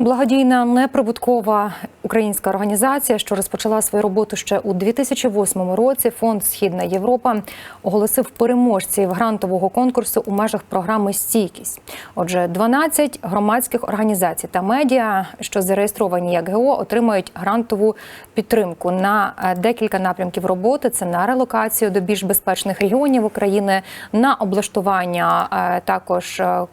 Благодійна неприбуткова українська організація, що розпочала свою роботу ще у 2008 році. Фонд Східна Європа оголосив переможців грантового конкурсу у межах програми Стійкість. Отже, 12 громадських організацій та медіа, що зареєстровані як ГО, отримають грантову підтримку на е, декілька напрямків роботи. Це на релокацію до більш безпечних регіонів України, на облаштування е, також е,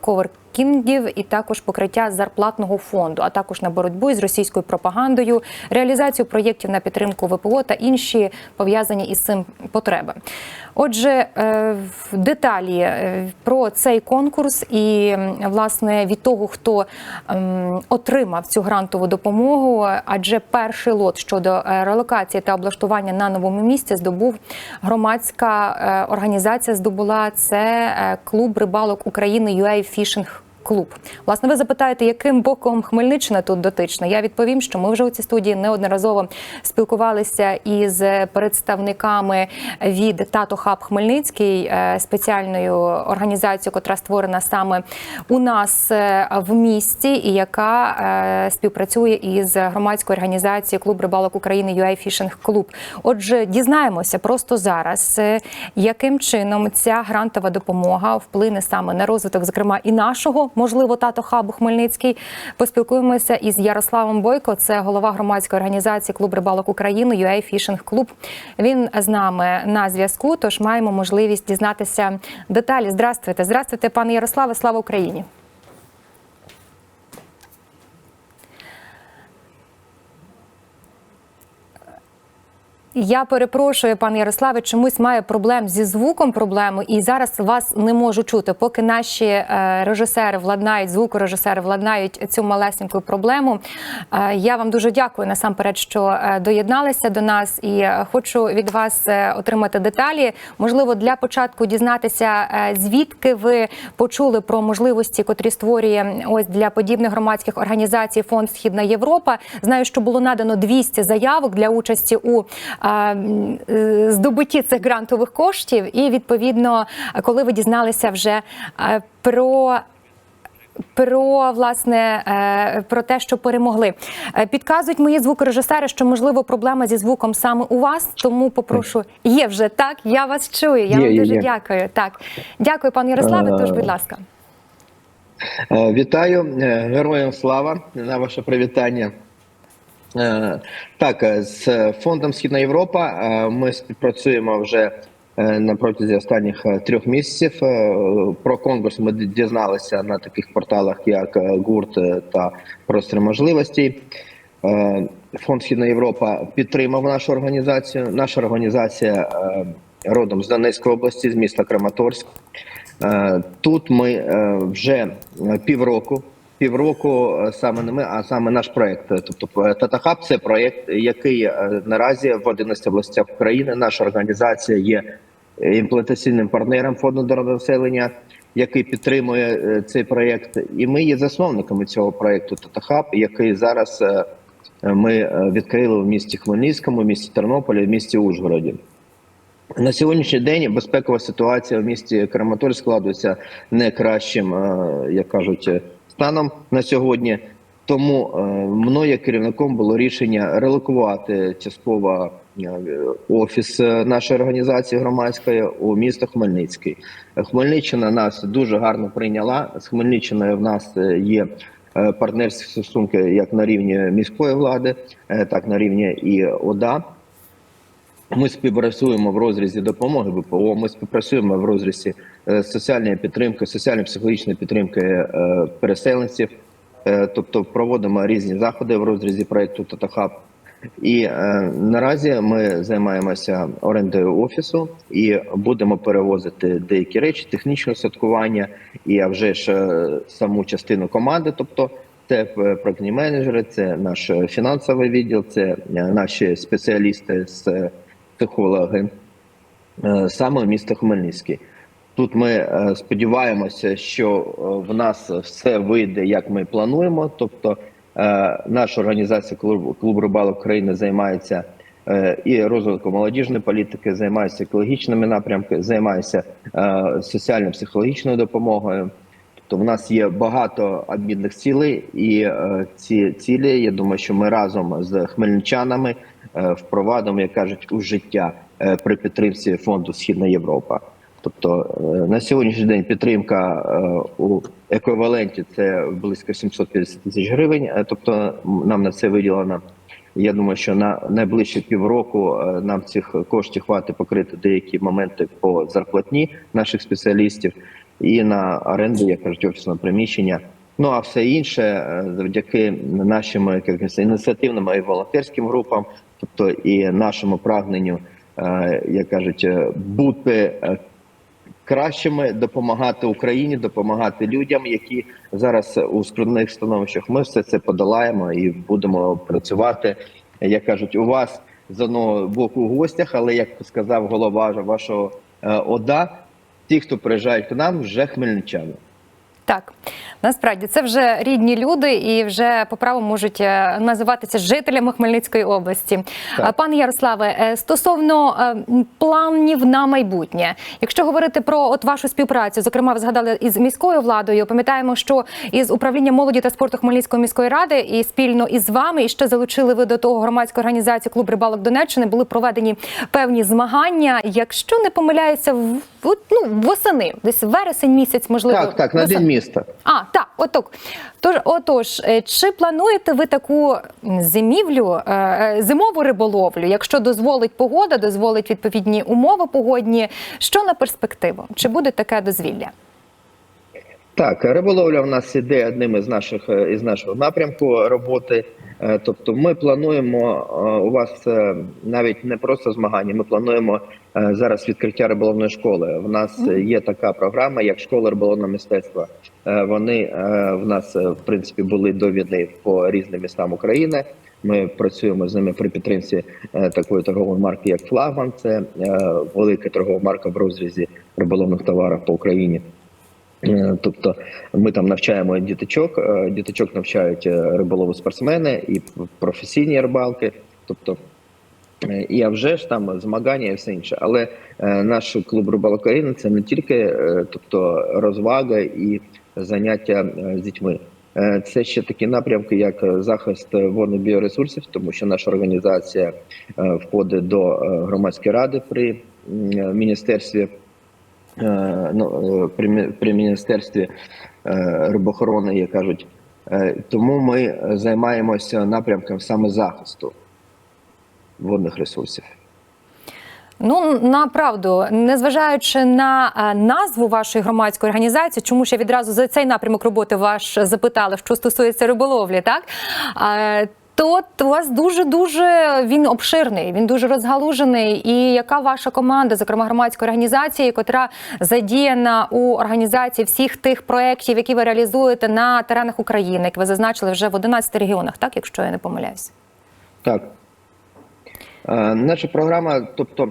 ковер кінгів і також покриття зарплатного фонду, а також на боротьбу із російською пропагандою, реалізацію проєктів на підтримку ВПО та інші пов'язані із цим потреби. Отже, е, в деталі е, про цей конкурс і власне від того, хто ем, отримав цю грантову допомогу, адже перший лот щодо е, релокації та облаштування на новому місці здобув громадська організація. Здобула це клуб рибалок України UA Fishing Клуб. Власне, ви запитаєте, яким боком Хмельниччина тут дотична? Я відповім, що ми вже у цій студії неодноразово спілкувалися із представниками від Тато Хаб Хмельницький, е, спеціальною організацією, котра створена саме у нас е, в місті, і яка е, співпрацює із громадською організацією Клуб рибалок України UA Fishing Club. Отже, дізнаємося просто зараз, яким чином ця грантова допомога вплине саме на розвиток, зокрема і нашого, можливо, тато хабу Хмельницький. Поспілкуємося із Ярославом Бойко, це голова громадської організації Клуб рибалок України UA Fishing Club. Він з нами на зв'язку. Тож маємо можливість дізнатися деталі. Здравствуйте, здравствуйте, пане Ярославе. Слава Україні. Я перепрошую, пане Ярославе, чомусь має проблем зі звуком проблему, і зараз вас не можу чути. Поки наші е, режисери владнають, звукорежисери владнають цю малесеньку проблему. Е, я вам дуже дякую насамперед, що е, доєдналися до нас, і хочу від вас отримати деталі. Можливо, для початку дізнатися, звідки ви почули про можливості, котрі створює ось для подібних громадських організацій фонд Східна Європа. Знаю, що було надано 200 заявок для участі у здобутті цих грантових коштів, і відповідно, коли ви дізналися вже е, про. Про власне е, про те, що перемогли, Е, підказують мої звукорежисери, що можливо проблема зі звуком саме у вас. Тому попрошу є вже так. Я вас чую. Я Є, вам є, дуже є. дякую. Так, дякую, пане Ярославе. Тож, Е, будь ласка. Е, Вітаю е, героям слава на ваше привітання. Е, Так, е, з фондом Східна Європа е, ми співпрацюємо вже на протязі останніх трьох місяців. Про конкурс ми дізналися на таких порталах, як ГУРТ та Простір можливостей. Фонд Східна Європа підтримав нашу організацію. Наша організація родом з Донецької області, з міста Краматорськ. Тут ми вже півроку. Півроку е, саме не ми, а саме наш проект. Тобто е, Татахаб це проект, який е, наразі в 11 областях України. Наша організація є імплантаційним партнером фонду населення, який підтримує цей проект. І ми є засновниками цього проекту Татахаб, який зараз ми відкрили в місті Хмельницькому, в місті Тернополі, в місті Ужгороді. На сьогоднішній день безпекова ситуація в місті Краматорськ складується не кращим, як кажуть, станом на сьогодні. Тому е, мною керівником було рішення релокувати частково е, офіс е, нашої організації громадської у місто Хмельницький. Хмельниччина нас дуже гарно прийняла. З Хмельниччиною в нас є партнерські стосунки як на рівні міської влади, так на рівні і ОДА. Ми співпрацюємо в розрізі допомоги ВПО. Ми співпрацюємо в розрізі е, соціальної підтримки, соціально-психологічної підтримки е, переселенців, Е, тобто проводимо різні заходи в розрізі проекту Татахаб. І наразі ми займаємося орендою офісу і будемо перевозити деякі речі, технічне святкування і а вже ж саму частину команди. Тобто, це проектні менеджери, це наш фінансовий відділ, це наші спеціалісти з психологи е, саме в місто Хмельницький. Тут ми е, сподіваємося, що е, в нас все вийде, як ми плануємо. Тобто, наша організація клуб, клуб рибалок України займається і розвитком молодіжної політики, займається екологічними напрямками, займається соціально-психологічною допомогою. Тобто, в нас є багато обмінних цілей, і е, ці цілі, я думаю, що ми разом з хмельничанами е, впровадимо, як кажуть, у життя е, при підтримці фонду Східна Європа. Тобто на сьогоднішній день підтримка у еквіваленті це близько 750 тисяч гривень. Тобто нам на це виділено. Я думаю, що на найближчі півроку нам цих коштів хватить покрити деякі моменти по зарплатні наших спеціалістів і на оренду, як кажуть, офісного приміщення. Ну а все інше е, завдяки нашим ініціативним і волонтерським групам, тобто і нашому прагненню, е, як кажуть, е, бути кращими, допомагати Україні, допомагати людям, які зараз у скрутних становищах. Ми все це подолаємо і будемо працювати. Як кажуть, у вас з одного боку у гостях, але як сказав голова вашого ОДА, ті, хто приїжджають до нам, вже хмельничани. Так, насправді це вже рідні люди і вже по праву можуть е, називатися жителями Хмельницької області. Так. Е, Пане Ярославе, е, стосовно планів на майбутнє, якщо говорити про от вашу співпрацю, зокрема, ви згадали із міською владою. Пам'ятаємо, що із управлінням молоді та спорту Хмельницької міської ради і спільно із вами, і ще залучили ви до того громадську організацію клуб рибалок Донеччини, були проведені певні змагання. Якщо не помиляюся, в в- ну, восени, десь вересень місяць, можливо, Так, так, на день міста. А, так, отак. Тож, отож, е, чи плануєте ви таку зимівлю, е, е, зимову риболовлю, якщо дозволить погода, дозволить відповідні умови погодні? Що на перспективу? Чи буде таке дозвілля? Так, риболовля в нас іде одним із наших із нашого напрямку роботи. Е, Тобто, ми плануємо е, у вас е, навіть не просто змагання. Ми плануємо зараз відкриття риболовної школи. В нас є така програма, як школа риболовного мистецтва. Вони в нас в принципі були до війни по різним містам України. Ми працюємо з ними при підтримці такої торгової марки, як Флагман. Це велика торгова марка в розрізі риболовних товарів по Україні. Е, Тобто ми там навчаємо діточок, е, діточок навчають е, риболову спортсмени і професійні рибалки. Тобто, і а вже ж там змагання і все інше. Але наш клуб рибалок це не тільки тобто, розвага і заняття з дітьми. Це ще такі напрямки, як захист водних біоресурсів, тому що наша організація входить до громадської ради при міністерстві ну, е, при, міністерстві е, рибохорони, як кажуть. Е, Тому ми займаємося напрямком саме захисту водних ресурсів. Ну направду, незважаючи на е, назву вашої громадської організації, чому ж я відразу за цей напрямок роботи ваш запитала, що стосується риболовлі, так е, то у вас дуже дуже він обширний, він дуже розгалужений. І яка ваша команда, зокрема громадської організації, котра задіяна у організації всіх тих проєктів, які ви реалізуєте на теренах України, як ви зазначили вже в 11 регіонах, так якщо я не помиляюсь? Так. Е, Наша програма, тобто е,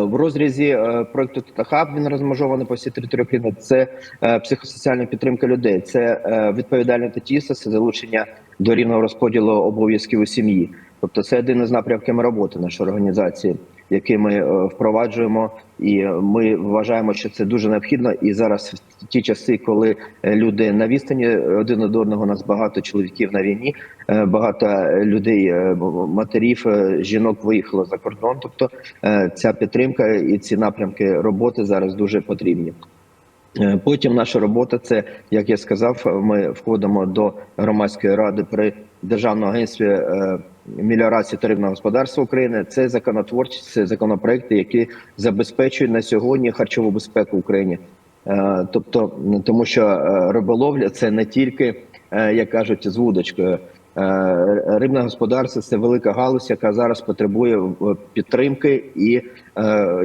в розрізі е, проекту Татахаб, він розмежований по всій території України. Це е, психосоціальна підтримка людей, це відповідальне татіса, це залучення до рівного розподілу обов'язків у сім'ї. Тобто, це один із напрямків роботи нашої організації, який ми е, впроваджуємо, і ми вважаємо, що це дуже необхідно. І зараз в ті часи, коли е, люди на відстані один від одного, у нас багато чоловіків на війні, е, багато людей, е, матерів, е, жінок виїхало за кордон. Тобто е, ця підтримка і ці напрямки роботи зараз дуже потрібні. Е, Потім наша робота це, як я сказав, ми входимо до громадської ради при державному агентстві е, меліорації та рибного господарства України. Це законотворчі, це законопроекти, які забезпечують на сьогодні харчову безпеку в Україні. Е, Тобто, тому що риболовля це не тільки, як кажуть, з вудочкою. Рибне господарство це велика галузь, яка зараз потребує підтримки і,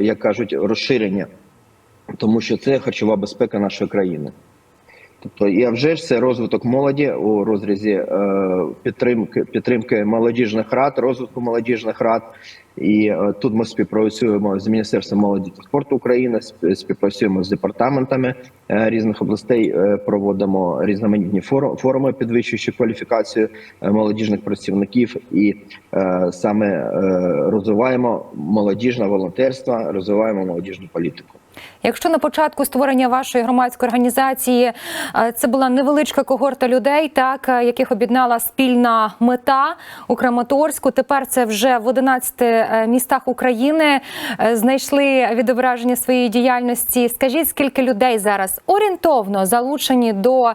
як кажуть, розширення тому що це харчова безпека нашої країни. Тобто, і а вже ж це розвиток молоді у розрізі е, підтримки підтримки молодіжних рад, розвитку молодіжних рад. І е, тут ми співпрацюємо з Міністерством молоді та спорту України, спів- співпрацюємо з департаментами е, різних областей, е, проводимо різноманітні фору- форуми, підвищуючи кваліфікацію е, молодіжних працівників, і е, саме е, розвиваємо молодіжне волонтерство, розвиваємо молодіжну політику. Якщо на початку створення вашої громадської організації е, це була невеличка когорта людей, так е, яких об'єднала спільна мета у Краматорську, тепер це вже в 11 е, містах України знайшли відображення своєї діяльності. Скажіть, скільки людей зараз орієнтовно залучені до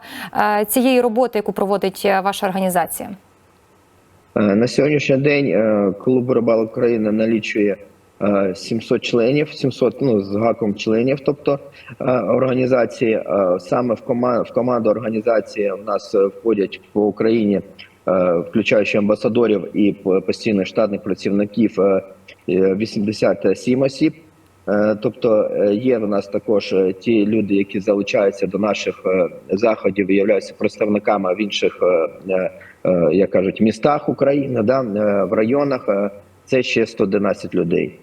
цієї роботи, яку проводить ваша організація? На сьогоднішній день клуб рибалок України налічує 700 членів, 700 ну, з гаком членів, тобто е, організації. Е, Саме в команду, в команду організації в нас е, входять по Україні, е, включаючи амбасадорів і постійних штатних працівників, е, е, 87 осіб. Е, Тобто е, є в нас також е, ті люди, які залучаються до наших е, заходів і являються представниками в інших, е, е, е, як кажуть, містах України, да, е, в районах. е, Це ще 111 людей.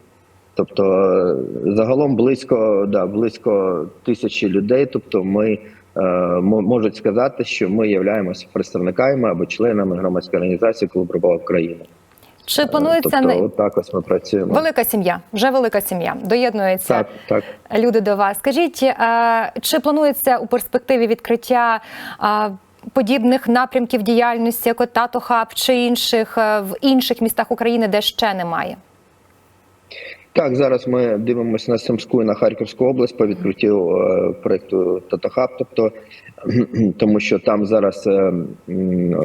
Тобто е, загалом близько, да, близько тисячі людей. Тобто, ми е, можуть сказати, що ми являємося представниками або членами громадської організації Клуб рибалок України. Чи планується тобто, не от так ось ми працюємо. велика сім'я? Вже велика сім'я доєднується. Так, так. люди до вас. Скажіть, е, чи планується у перспективі відкриття е, подібних напрямків діяльності, як от Тато Хаб чи інших в інших містах України, де ще немає? Так, зараз ми дивимося на Сумську і на Харківську область по відкриттю е, проекту Татахаб, тобто тому що там зараз е,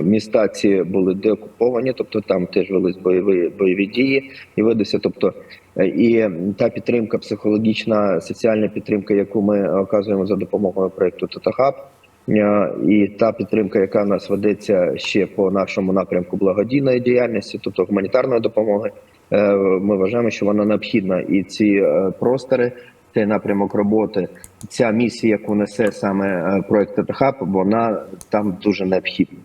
міста ці були деокуповані, тобто там теж велись бойові бойові дії і ведуться. Тобто е, і та підтримка, психологічна, соціальна підтримка, яку ми оказуємо за допомогою проекту Татахаб. І та підтримка, яка нас ведеться ще по нашому напрямку благодійної діяльності, тобто гуманітарної допомоги, ми вважаємо, що вона необхідна. І ці е, простори, цей напрямок роботи, ця місія, яку несе саме е, проект ТТХАП, вона там дуже необхідна.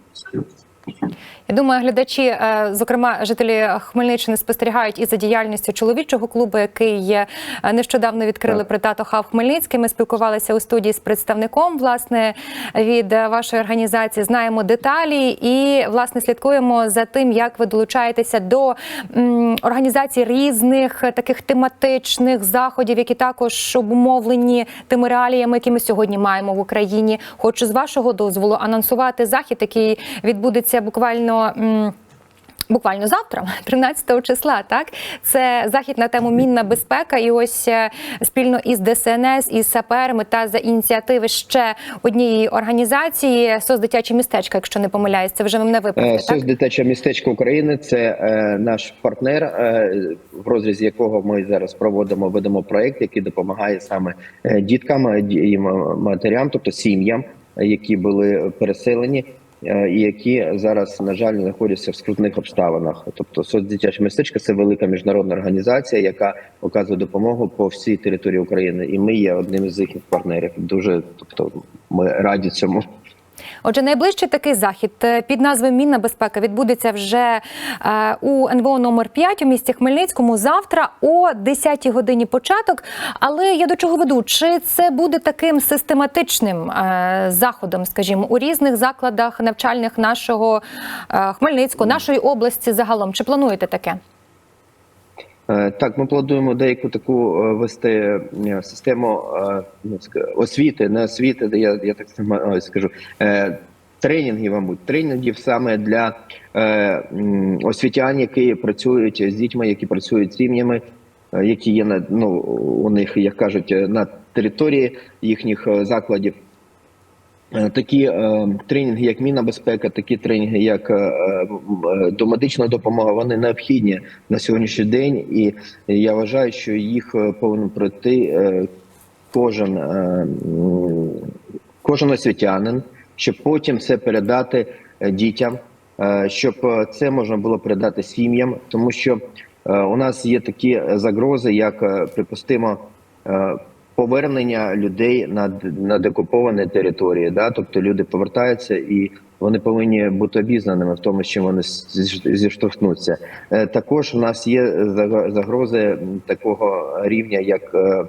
Я думаю, глядачі, е, зокрема жителі Хмельниччини, спостерігають і за діяльністю чоловічого клубу, який е, нещодавно відкрили при Тато Хаб Хмельницький. Ми спілкувалися у студії з представником власне від вашої організації. Знаємо деталі і власне слідкуємо за тим, як ви долучаєтеся до організації різних таких тематичних заходів, які також обумовлені тими реаліями, які ми сьогодні маємо в Україні. Хочу з вашого дозволу анонсувати захід, який відбудеться буквально. Буквально завтра, 13 числа, так це захід на тему мінна безпека. І ось е, спільно із ДСНС із саперами та за ініціативи ще однієї організації СОС дитячі містечка, якщо не помиляюсь, це вже мене виправте, так? СОС дитяче містечко України це е, наш партнер, е, в розрізі якого ми зараз проводимо ведемо проект, який допомагає саме е, діткам е, і матерям, тобто сім'ям, які були переселені. Е, І які зараз на жаль знаходяться в скрутних обставинах, тобто соцдитяче містечко це велика міжнародна організація, яка оказує допомогу по всій території України, і ми є одним із їхніх партнерів. Дуже тобто ми раді цьому. Отже, найближчий такий захід е, під назвою Мінна безпека відбудеться вже е, у НВО номер 5 у місті Хмельницькому завтра о 10 годині початок. Але я до чого веду? Чи це буде таким систематичним е, заходом, скажімо, у різних закладах навчальних нашого Хмельницького, нашої області загалом? Чи плануєте таке? Е, Так, ми плануємо деяку таку е, вести е, систему ну, освіти, не освіти, я, я так само, скажу. Тренінгів, мабуть, тренінгів саме для е, освітян, які працюють з дітьми, які працюють з сім'ями, які є на ну у них, як кажуть, на території їхніх закладів. Е, Такі е, тренінги, як мінна безпека, такі тренінги, як е, е, домедична допомога, вони необхідні на сьогоднішній день, і я вважаю, що їх е, повинен пройти е, кожен, е, кожен освітянин, щоб потім це передати е, дітям, е, щоб е, це можна було передати сім'ям, тому що е, у нас є такі загрози, як е, припустимо. Повернення людей на, на декуповані території, да, тобто люди повертаються і вони повинні бути обізнаними в тому, що вони зіштовхнуться. Е, Також у нас є заг- загрози такого рівня, як е,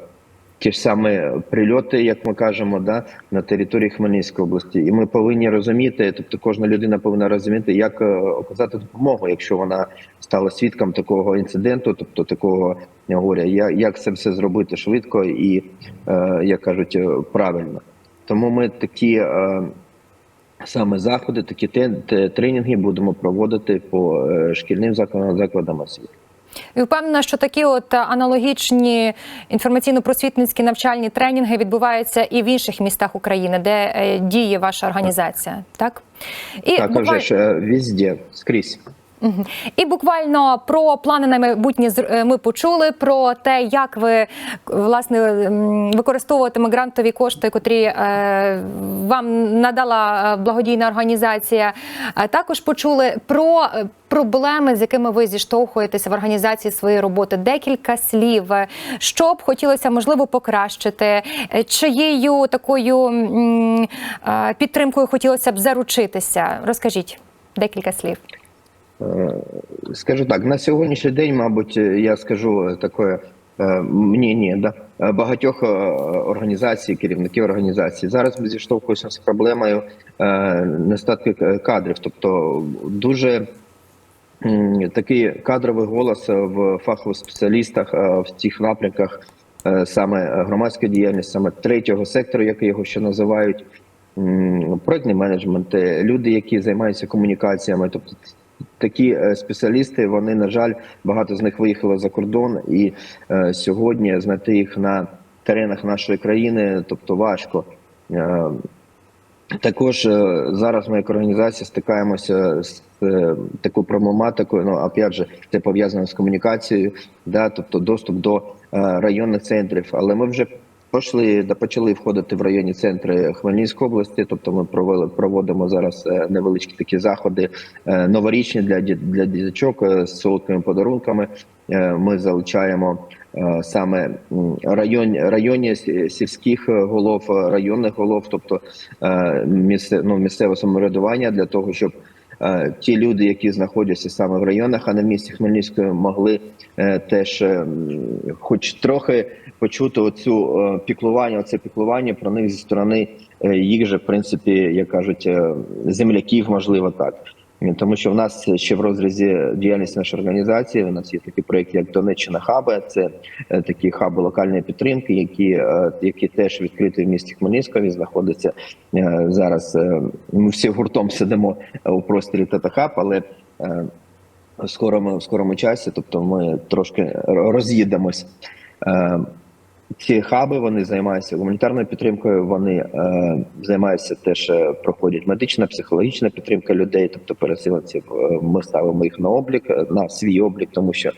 ті ж самі прильоти, як ми кажемо, да, на території Хмельницької області. І ми повинні розуміти, тобто кожна людина повинна розуміти, як е, оказати допомогу, якщо вона стала свідком такого інциденту, тобто такого горя, як, це все зробити швидко і, е, як кажуть, е, правильно. Тому ми такі. Саме заходи, такі тренінги будемо проводити по шкільним закладам освіти. І впевнена, що такі от аналогічні інформаційно-просвітницькі навчальні тренінги відбуваються і в інших містах України, де е, діє ваша організація, так? І Так, букваль- вже ж е, везде, скрізь. І буквально про плани на майбутнє е, ми почули про те, як ви власне використовуватиме грантові кошти, котрі е, вам надала е, благодійна організація. Також почули про проблеми, з якими ви зіштовхуєтеся в організації своєї роботи. Декілька слів, що б хотілося можливо покращити, чиєю такою підтримкою хотілося б заручитися. Розкажіть декілька слів. Е, Скажу так, на сьогоднішній день, мабуть, я скажу таке е, мнення да, багатьох е, організацій, керівників організацій. Зараз ми зіштовхуємося з проблемою нестатки кадрів, тобто дуже такий кадровий голос в фахових спеціалістах в цих напрямках, саме громадська діяльність, саме третього сектору, як його ще називають. м, Проектний менеджмент, люди, які займаються комунікаціями, тобто такі е, спеціалісти, вони на жаль, багато з них виїхали за кордон, і е, сьогодні знайти їх на теренах нашої країни, тобто важко. Е, також зараз ми як організація стикаємося з такою проблематикою. Ну опять же, це пов'язано з комунікацією, да, тобто доступ до районних центрів. Але ми вже пішли да почали входити в районні центри Хмельницької області. Тобто, ми провели проводимо зараз е, невеличкі такі заходи е, новорічні для для діточок е, з солодкими подарунками. Ми залучаємо саме район районні сільських голов, районних голов, тобто місце, ну, місцеве самоврядування для того, щоб ті люди, які знаходяться саме в районах, а не в місті Хмельницької, могли теж, е, хоч трохи почути оцю е, піклування, оце піклування про них зі сторони е, їх же, в принципі, як кажуть, е, земляків, можливо, так. Тому що в нас ще в розрізі діяльності нашої організації у нас є такий проєкт, як Донеччина Хаби. Це такі хаби локальної підтримки, які, які теж відкриті в місті Хмельницькові. Знаходяться е, зараз. Ми всі гуртом сидимо у просторі Тата-Хаб, але в скорому, в скорому часі, тобто ми трошки роз'їдемось. Ці хаби вони займаються гуманітарною підтримкою. Вони е, займаються теж проходять медична, психологічна підтримка людей, тобто переселенців. Е, Ми ставимо їх на облік, е, на свій облік, тому що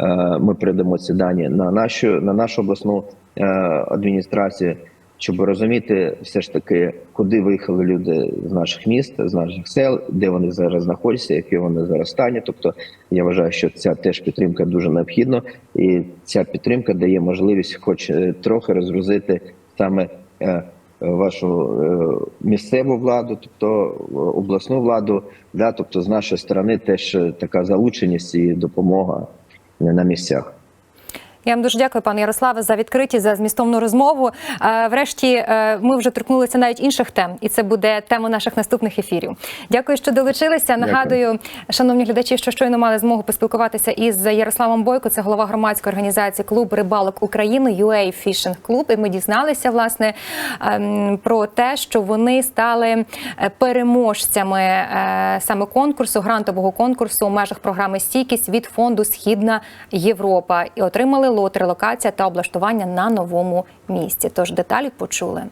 е, ми передамо ці дані на нашу на нашу обласну е, адміністрацію, щоб розуміти все ж таки, куди виїхали люди з наших міст, з наших сел, де вони зараз знаходяться, які вони зараз стані. Тобто я вважаю, що ця теж підтримка дуже необхідна, і ця підтримка дає можливість, хоч е, трохи розгрузити саме е, вашу е, місцеву владу, тобто обласну владу, да, тобто з нашої сторони теж така залученість і допомога на місцях. Я вам дуже дякую, пане Ярославе, за відкриті, за змістовну розмову. Е, Врешті е, ми вже торкнулися навіть інших тем, і це буде тема наших наступних ефірів. Дякую, що долучилися. Нагадую, шановні глядачі, що щойно мали змогу поспілкуватися із Ярославом Бойко. Це голова громадської організації клуб рибалок України UA Fishing Club. І ми дізналися власне ем, про те, що вони стали е, переможцями саме конкурсу, грантового конкурсу у межах програми Стійкість від фонду Східна Європа і отримали лот, релокація та облаштування на новому місці. Тож деталі почули.